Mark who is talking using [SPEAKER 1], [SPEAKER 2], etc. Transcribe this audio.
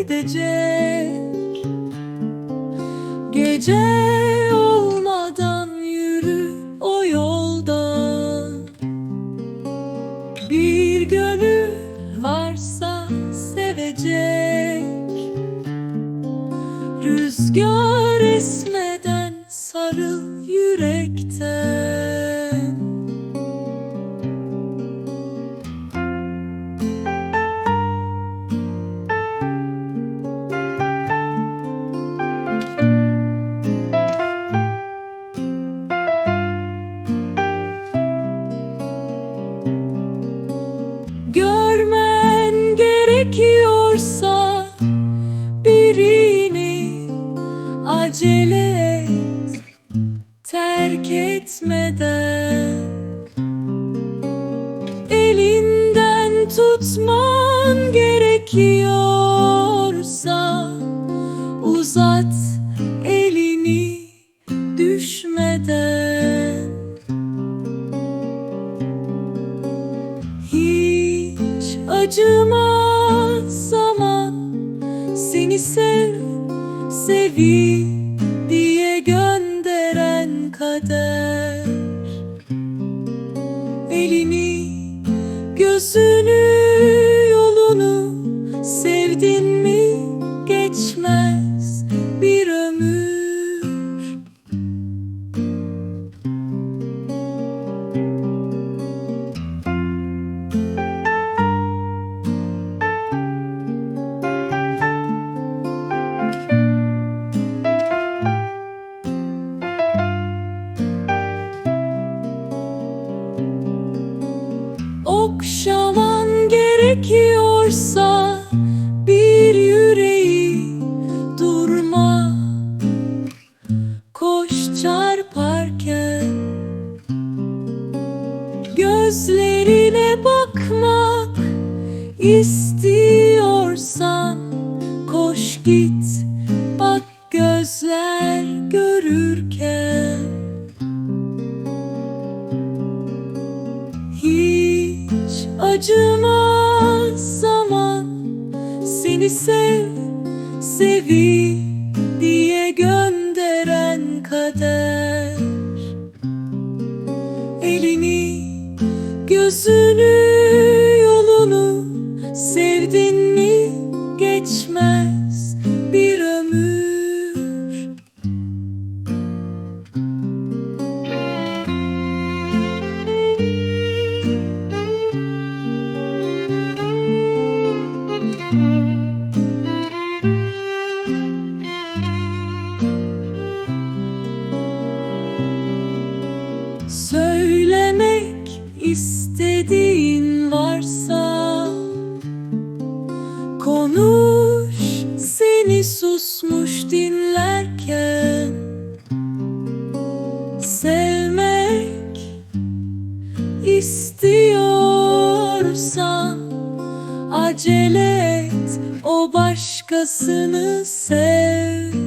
[SPEAKER 1] gidecek. Gece tutman gerekiyorsa uzat elini düşmeden. Hiç acımaz zaman seni sev sevi diye gönderen kader. Elini gözünü Koş çarparken Gözlerine bakmak istiyorsan Koş git bak gözler görürken. Hiç acımaz zaman Seni sev, sevi diye kader Elini, gözünü, istediğin varsa Konuş seni susmuş dinlerken Sevmek istiyorsan Acele et o başkasını sevmeden